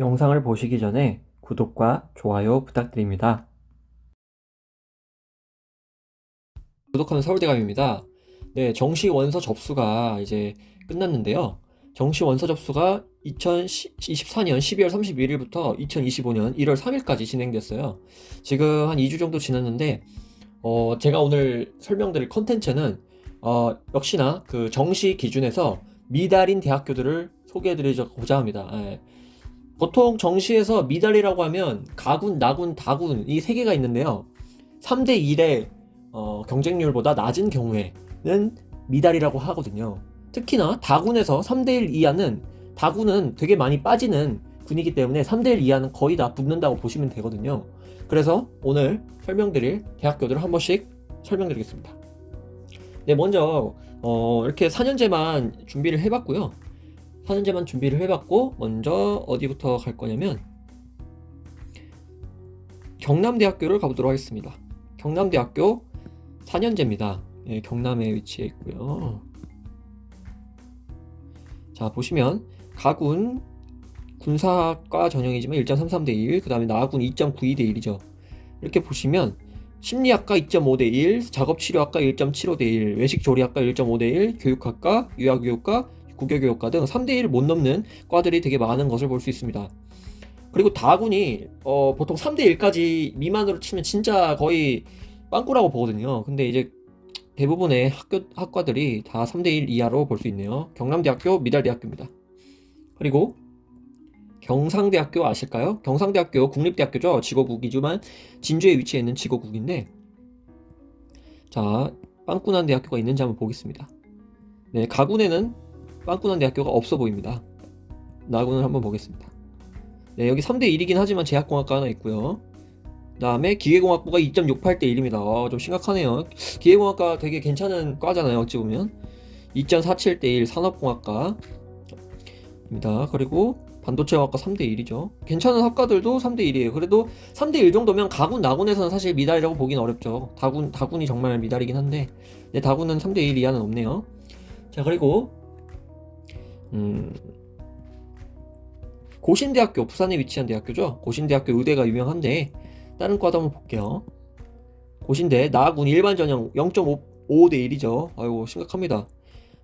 영상을 보시기 전에 구독과 좋아요 부탁드립니다. 구독하는 서울대감입니다. 네, 정시 원서 접수가 이제 끝났는데요. 정시 원서 접수가 2024년 12월 31일부터 2025년 1월 3일까지 진행됐어요. 지금 한 2주 정도 지났는데, 어, 제가 오늘 설명드릴 컨텐츠는, 어, 역시나 그 정시 기준에서 미달인 대학교들을 소개해드리고자 합니다. 예. 보통 정시에서 미달이라고 하면 가군, 나군, 다군 이 세 개가 있는데요. 3대 1의 어, 경쟁률보다 낮은 경우에는 미달이라고 하거든요. 특히나 다군에서 3대 1 이하는 다군은 되게 많이 빠지는 군이기 때문에 3대 1 이하는 거의 다 붙는다고 보시면 되거든요. 그래서 오늘 설명드릴 대학교들을 한 번씩 설명드리겠습니다. 네, 먼저 어, 이렇게 4년제만 준비를 해봤고요. 4년제만 준비를 해봤고 먼저 어디부터 갈 거냐면 경남대학교를 가보도록 하겠습니다. 경남대학교 4년제입니다. 예, 경남에 위치해 있고요. 자 보시면 가군 군사학과 전형이지만 1.33대 1, 그 다음에 나군 2.92대 1이죠. 이렇게 보시면 심리학과 2.5대 1, 작업치료학과 1.75대 1, 외식조리학과 1.5대 1, 교육학과, 유아교육과, 국어교육과 등 3대 1을 못 넘는 과들이 되게 많은 것을 볼 수 있습니다. 그리고 다군이 어, 보통 3대 1까지 미만으로 치면 진짜 거의 빵꾸라고 보거든요. 근데 이제 대부분의 학교 학과들이 다 3대 1 이하로 볼 수 있네요. 경남대학교 미달대학교입니다. 그리고 경상대학교 아실까요? 경상대학교 국립대학교죠. 지거국이지만 진주에 위치해 있는 지거국인데 자 빵꾸난 대학교가 있는지 한번 보겠습니다. 네 가군에는 빵꾸난 대학교가 없어 보입니다. 나군을 한번 보겠습니다. 네 여기 3대 1이긴 하지만 제약공학과 하나 있고요. 다음에 기계공학부가 2.68대 1입니다. 어, 좀 심각하네요. 기계공학과 되게 괜찮은 과잖아요. 어찌 보면 2.47대 1 산업공학과입니다. 그리고 반도체학과 3대 1이죠. 괜찮은 학과들도 3대 1이에요. 그래도 3대 1 정도면 가군, 나군에서는 사실 미달이라고 보긴 어렵죠. 다군, 다군이 정말 미달이긴 한데, 네, 다군은 3대 1 이하는 없네요. 자, 그리고, 음, 고신대학교, 부산에 위치한 대학교죠. 고신대학교 의대가 유명한데, 다른 과도 한번 볼게요. 고신대, 나군 일반 전형 0.5 대 1이죠. 아이고, 심각합니다.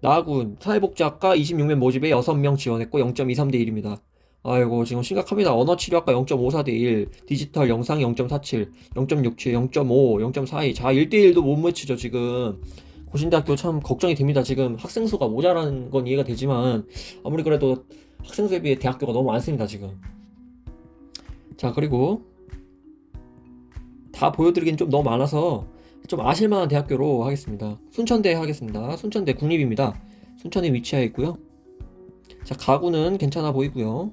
나군 사회복지학과 26명 모집에 6명 지원했고 0.23대 1입니다. 아이고 지금 심각합니다. 언어치료학과 0.54대 1, 디지털 영상 0.47, 0.67, 0.5, 0.42. 자 1대 1도 못 맞추죠 지금. 고신대학교 참 걱정이 됩니다. 지금 학생 수가 모자라는 건 이해가 되지만 아무리 그래도 학생 수에 비해 대학교가 너무 많습니다 지금. 자 그리고 다 보여드리긴 좀 너무 많아서 좀 아실만한 대학교로 하겠습니다. 순천대 하겠습니다. 순천대 국립입니다. 순천에 위치해 있고요. 자, 가구는 괜찮아 보이고요.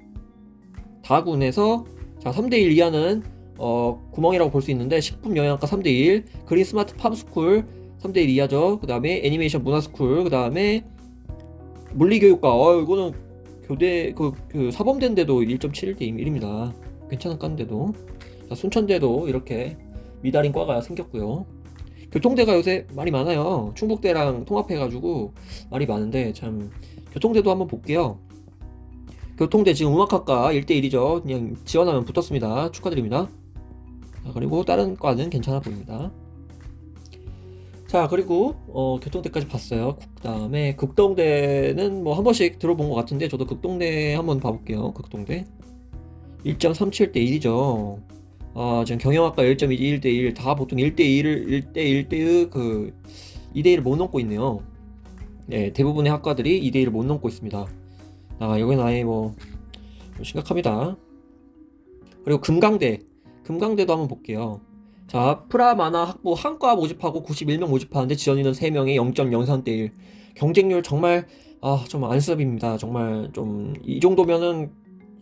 다군에서 자, 3대 1 이하는 어, 구멍이라고 볼 수 있는데 식품 영양학과 3대 1, 그린 스마트 팜스쿨 3대 1 이하죠. 그 다음에 애니메이션 문화스쿨, 그 다음에 물리교육과 어, 이거는 교대 그, 그 사범대인데도 1.71대 1입니다. 괜찮은 과인데도. 자, 순천대도 이렇게 미달인 과가 생겼고요. 교통대가 요새 말이 많아요. 충북대랑 통합해가지고 말이 많은데 참 교통대도 한번 볼게요. 교통대 지금 음악학과 1대1이죠. 그냥 지원하면 붙었습니다. 축하드립니다. 자, 그리고 다른 과는 괜찮아 보입니다. 자 그리고 어, 교통대까지 봤어요. 그 다음에 극동대는 뭐 한 번씩 들어본 것 같은데 저도 극동대 한번 봐볼게요. 극동대 1.37대 1이죠. 아, 지금 경영학과 1.2, 1대 1 다 보통 1대 1을 1대 1대 그 2대 1을 못 넘고 있네요. 네, 대부분의 학과들이 2대 1을 못 넘고 있습니다. 아, 여기는 아예 뭐 심각합니다. 그리고 금강대, 금강대도 한번 볼게요. 자, 프라마나 학부 한과 모집하고 91명 모집하는데 지원 인원 3명에 0.03대 1. 경쟁률 정말 아, 좀 안습입니다. 정말 좀 이 정도면은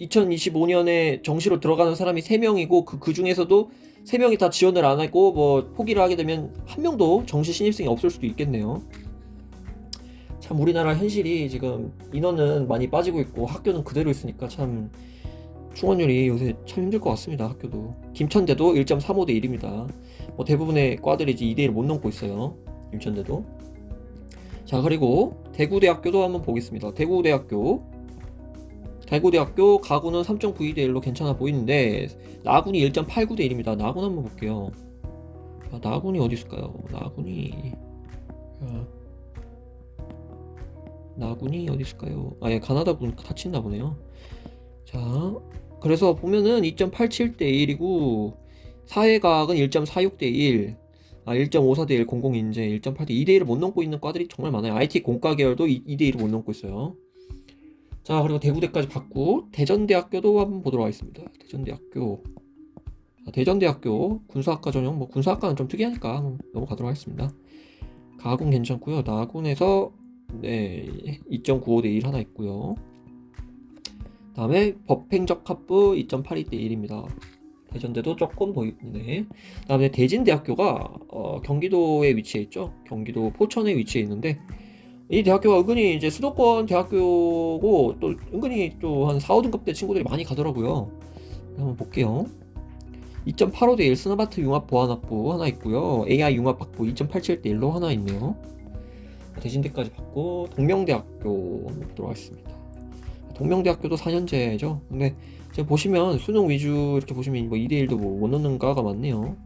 2025년에 정시로 들어가는 사람이 3명이고 그, 그 중에서도 3명이 다 지원을 안 하고 뭐 포기를 하게 되면 한 명도 정시 신입생이 없을 수도 있겠네요. 참 우리나라 현실이 지금 인원은 많이 빠지고 있고 학교는 그대로 있으니까 참 충원율이 요새 참 힘들 것 같습니다. 학교도 김천대도 1.35대 1입니다. 뭐 대부분의 과들이 이제 2대 1 못 넘고 있어요. 김천대도. 자 그리고 대구대학교도 한번 보겠습니다. 대구대학교 대구대학교 가구는 3.92대 1로 괜찮아 보이는데 나군이 1.89대 1입니다. 나군 한번 볼게요. 아, 나군이 어디 있을까요? 나군이 아, 나군이 어디 있을까요? 아, 예, 가나다군 있나 보네요. 자, 그래서 보면은 2.87대 1이고 사회과학은 1.46대 1, 아, 1.54대 1 공공 인재, 1.8대 2대 1을 못 넘고 있는 과들이 정말 많아요. IT 공과 계열도 2대 1을 못 넘고 있어요. 자, 그리고 대구대까지 받고 대전대학교도 한번 보도록 하겠습니다. 대전대학교. 자, 대전대학교 군사학과 전형 뭐 군사학과는 좀 특이하니까 넘어가도록 하겠습니다. 가군 괜찮고요. 나군에서 네, 2.95대 1 하나 있고요. 다음에 법행적 합부 2.82대 1입니다. 대전대도 조금 보이네. 다음에 대진대학교가 어, 경기도에 위치해 있죠. 경기도 포천에 위치해 있는데 이 대학교가 은근히 이제 수도권 대학교고 또 은근히 또 한 4, 5등급 대 친구들이 많이 가더라고요. 한번 볼게요. 2.85대 1 스마트 융합 보안학부 하나 있고요. AI 융합 학부 2.87대 1로 하나 있네요. 대진대까지 받고 동명대학교 한번 보도록 하겠습니다. 동명대학교도 4년제죠. 근데 지금 보시면 수능 위주 이렇게 보시면 뭐 2대 1도 뭐못 넣는 과가 많네요.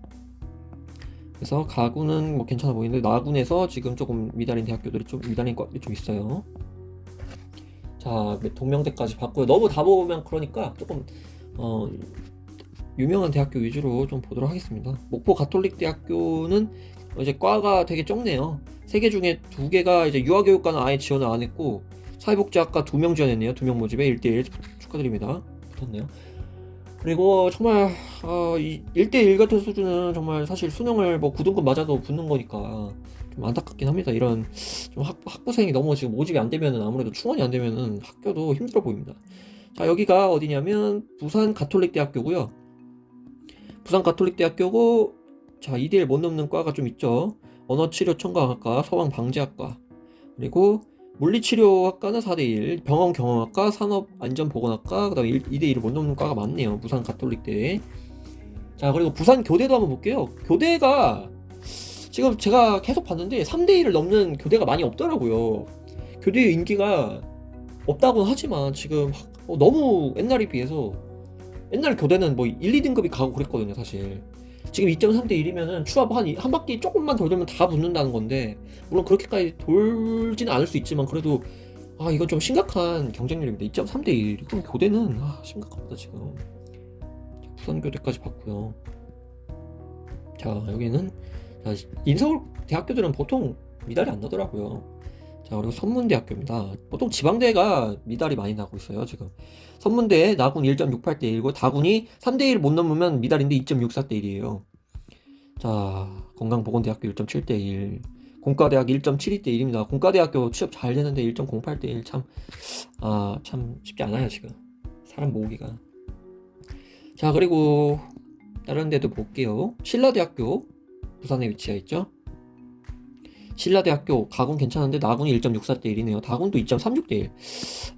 그래서 가구는 뭐 괜찮아 보이는데 나군에서 지금 조금 미달인 대학교들이 좀 미달인 과들이 좀 있어요. 자 동명대까지 받고요. 너무 다 보면 그러니까 조금 어 유명한 대학교 위주로 좀 보도록 하겠습니다. 목포 가톨릭 대학교는 이제 과가 되게 적네요. 세 개 중에 두 개가 이제 유아교육과는 아예 지원을 안 했고 사회복지학과 두 명 지원했네요. 두 명 모집에 1대1 축하드립니다. 붙었네요. 그리고 정말 어, 이 1대1 같은 수준은 정말 사실 수능을 뭐 9등급 맞아도 붙는 거니까 좀 안타깝긴 합니다. 이런 좀 학, 학부생이 너무 지금 모집이 안 되면은 아무래도 충원이 안 되면은 학교도 힘들어 보입니다. 자 여기가 어디냐면 부산 가톨릭 대학교고요. 부산 가톨릭 대학교고 자 2대1 못 넘는 과가 좀 있죠. 언어치료청각학과, 소방방재학과 그리고 물리치료학과는 4대1, 병원 경영학과, 산업안전보건학과, 그 다음에 2대1을 못 넘는 과가 많네요. 부산 가톨릭대. 자, 그리고 부산 교대도 한번 볼게요. 교대가 지금 제가 계속 봤는데 3대1을 넘는 교대가 많이 없더라고요. 교대의 인기가 없다고는 하지만 지금 어, 너무 옛날에 비해서 옛날 교대는 뭐 1, 2등급이 가고 그랬거든요, 사실. 지금 2.3대 1이면은 추합 한, 한 바퀴 조금만 더 돌면 다 붙는다는 건데 물론 그렇게까지 돌지는 않을 수 있지만 그래도 아 이건 좀 심각한 경쟁률입니다. 2.3대 1 그럼 교대는 아 심각합니다 지금. 부산 교대까지 봤고요. 자 여기는 자, 인서울 대학교들은 보통 미달이 안 나더라고요 자 그리고 선문대학교입니다 보통 지방대가 미달이 많이 나고 있어요 지금 선문대 나군 1.68대 1고 다군이 3대 1 못 넘으면 미달인데 2.64대 1이에요. 자 건강보건대학교 1.7대 1 공과대학 1.72대 1입니다. 공과대학교 취업 잘 되는데 1.08대 1 참 아 참 쉽지 않아요 지금 사람 모으기가. 자 그리고 다른 데도 볼게요. 신라대학교 부산에 위치해 있죠. 신라대학교 가군 괜찮은데 나군이 1.64대 1이네요. 다군도 2.36대 1.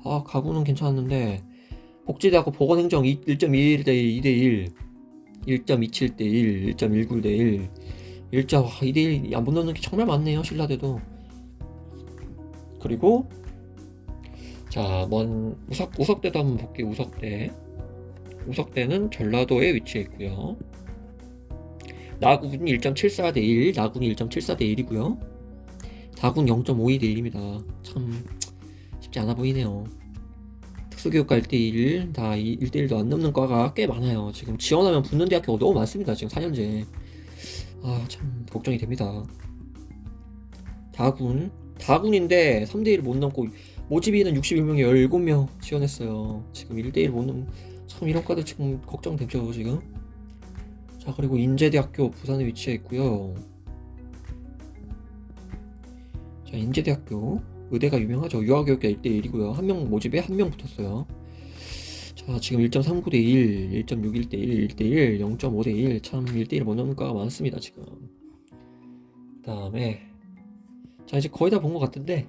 아 가군은 괜찮았는데 복지대학교 보건행정 1.21대 2대 1, 1.27대 1, 1.19대 1, 1자 2대 1안 붙는 게 정말 많네요 신라대도. 그리고 자 먼 우석 우석대도 한번 볼게요 우석대. 우석대는 전라도에 위치해 있고요. 나군이 1.74대 1, 나군이 1.74대 1이고요. 다군 0.52대 1입니다. 참 쉽지 않아 보이네요. 특수교육과 1대1 다 1대1도 안 넘는 과가 꽤 많아요. 지금 지원하면 붙는 대학교가 너무 많습니다. 지금 4년제. 아, 참 걱정이 됩니다. 다군. 다군인데 3대1 못 넘고 모집이는 61명에 17명 지원했어요. 지금 1대1 못 넘, 참 이런 과도 지금 걱정되죠, 지금. 자, 그리고 인제대학교 부산에 위치해 있고요. 자, 인제대학교. 의대가 유명하죠. 유아교육과 1대1이고요. 한 명 모집에 한 명 붙었어요. 자, 지금 1.39 대 1, 1.61 대 1, 1대 1, 0.5 대 1. 참 1대 1 못 넘는 과가 많습니다, 지금. 그 다음에 자, 이제 거의 다 본 것 같은데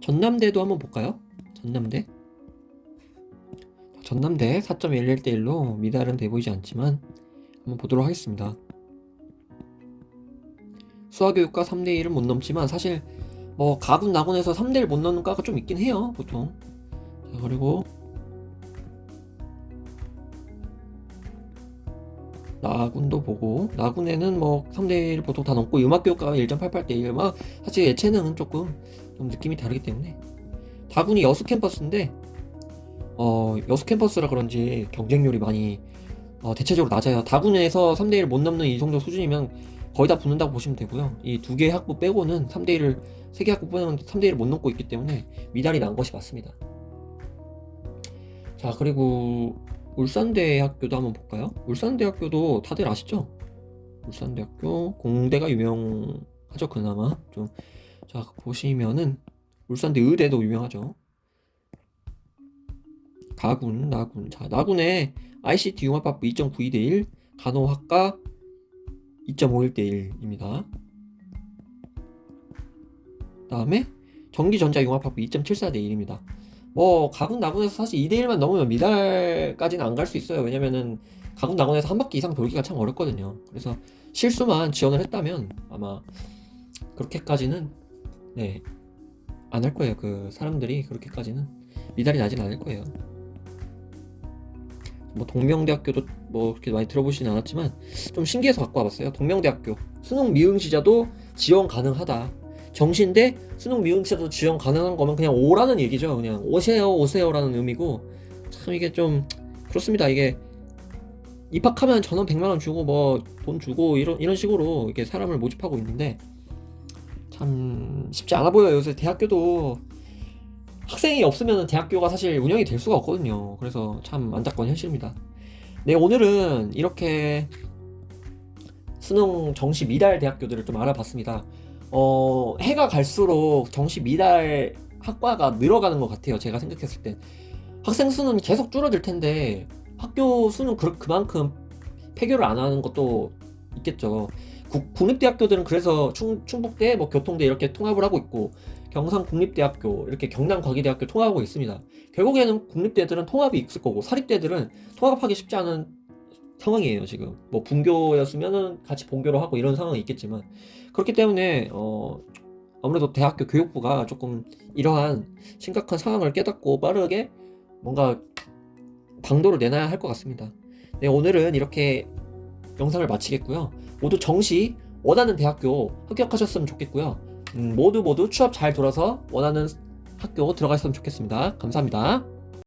전남대도 한번 볼까요? 전남대. 전남대 4.11대 1로 미달은 돼 보이지 않지만 한번 보도록 하겠습니다. 수학교육과 3대 1은 못 넘지만 사실 뭐 가군 나군에서 3대 1 못 넣는 과가 좀 있긴 해요 보통. 자, 그리고 나군도 보고 나군에는 뭐 3대1 보통 다 넘고 음악교육과가 1.88대1 막 사실 예체능은 조금 좀 느낌이 다르기 때문에 다군이 여수 캠퍼스인데 어 여수 캠퍼스라 그런지 경쟁률이 많이 어, 대체적으로 낮아요. 다군에서 3대1 못 넘는 이 정도 수준이면 거의 다 붙는다고 보시면 되고요. 이 두 개의 학부 빼고는 3대1 세개 학부 빼고는 3대1 못 넘고 있기 때문에 미달이 난 것이 맞습니다. 자 그리고 울산대학교도 한번 볼까요? 울산대학교도 다들 아시죠? 울산대학교 공대가 유명하죠 그나마. 좀 자 보시면은 울산대 의대도 유명하죠. 가군 나군. 자 나군에 ICT 융합학부 2.92대 1 간호학과 2.51 대 1입니다. 다음에 전기전자 융합학부 2.74 대 1입니다. 뭐 가군 나군에서 사실 2대 1만 넘으면 미달까지는 안 갈 수 있어요. 왜냐면은 가군 나군에서 한 바퀴 이상 돌기가 참 어렵거든요. 그래서 실수만 지원을 했다면 아마 그렇게까지는 네 안 할 거예요. 그 사람들이 그렇게까지는 미달이 나진 않을 거예요 뭐 동명대학교도 뭐 그렇게 많이 들어보시진 않았지만 좀 신기해서 갖고 와봤어요 동명대학교 수능 미응시자도 지원 가능하다 정시인데 수능 미응시자도 지원 가능한 거면 그냥 오라는 얘기죠. 그냥 오세요, 오세요라는 의미고 참 이게 좀 그렇습니다. 이게 입학하면 전원 100만 원 주고 뭐 돈 주고 이런 이런 식으로 이렇게 사람을 모집하고 있는데 참 쉽지 않아 보여요. 요새 대학교도 학생이 없으면 대학교가 사실 운영이 될 수가 없거든요. 그래서 참 안타까운 현실입니다. 네, 오늘은 이렇게 수능 정시 미달 대학교들을 좀 알아봤습니다. 어, 해가 갈수록 정시 미달 학과가 늘어가는 것 같아요. 제가 생각했을 때. 학생 수는 계속 줄어들 텐데, 학교 수는 그, 그만큼 폐교를 안 하는 것도 있겠죠. 국, 국립대학교들은 그래서 충, 충북대, 뭐 교통대 이렇게 통합을 하고 있고, 경상국립대학교, 이렇게 경남과기대학교 통합하고 있습니다. 결국에는 국립대들은 통합이 있을 거고, 사립대들은 통합하기 쉽지 않은 상황이에요, 지금. 뭐 분교였으면은 같이 본교로 하고 이런 상황이 있겠지만, 그렇기 때문에 어 아무래도 대학교 교육부가 조금 이러한 심각한 상황을 깨닫고 빠르게 뭔가 방도를 내놔야 할 것 같습니다. 네, 오늘은 이렇게 영상을 마치겠고요. 모두 정시 원하는 대학교 합격하셨으면 좋겠고요. 음, 모두 모두 취업 잘 돌아서 원하는 학교 들어가셨으면 좋겠습니다. 감사합니다.